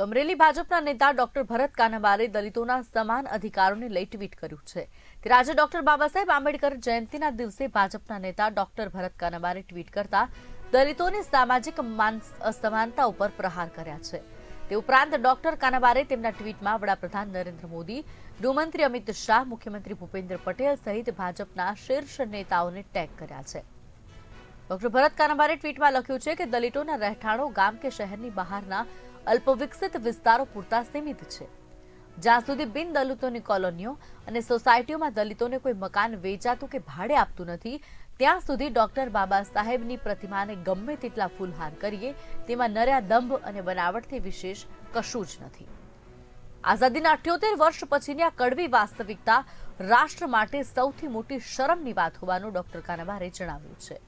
તો અમરેલી ભાજપના નેતા ડોક્ટર ભરત કાનાબારે દલિતોના સમાન અધિકારોને લઈ ટ્વીટ કર્યું છે. ત્યારે આજે ડોક્ટર બાબા સાહેબ આંબેડકર જયંતિના દિવસે ભાજપના નેતા ડોક્ટર ભરત કાનાબારે ટ્વીટ કરતા દલિતોની સામાજિક માન અસમાનતા ઉપર પ્રહાર કર્યા છે. તે ઉપરાંત ડોક્ટર કાનાબારે તેમના ટ્વીટમાં વડાપ્રધાન નરેન્દ્ર મોદી, ગૃહમંત્રી અમિત શાહ, મુખ્યમંત્રી ભૂપેન્દ્ર પટેલ સહિત ભાજપના શીર્ષ નેતાઓને ટેગ કર્યા છે. ડોક્ટર ભરત કાનાબારે ટ્વીટમાં લખ્યું છે કે દલિતોના રહેઠાણો ગામ કે શહેરની બહારના અલ્પવિકસિત વિસ્તારો પૂરતા સીમિત છે. જ્યાં સુધી બિન દલિતોની કોલોનીઓ અને સોસાયટીઓમાં દલિતોને કોઈ મકાન વેચાતું કે ભાડે આપતું નથી, ત્યાં સુધી ડોક્ટર બાબા સાહેબની પ્રતિમાને ગમે તેટલા ફૂલહાર કરીએ, તેમાં નર્યા દંભ અને બનાવટથી વિશેષ કશું જ નથી. આઝાદીના અઠ્યોતેર વર્ષ પછીની આ કડવી વાસ્તવિકતા રાષ્ટ્ર માટે સૌથી મોટી શરમની વાત હોવાનું ડોક્ટર કાનાબારે જણાવ્યું છે.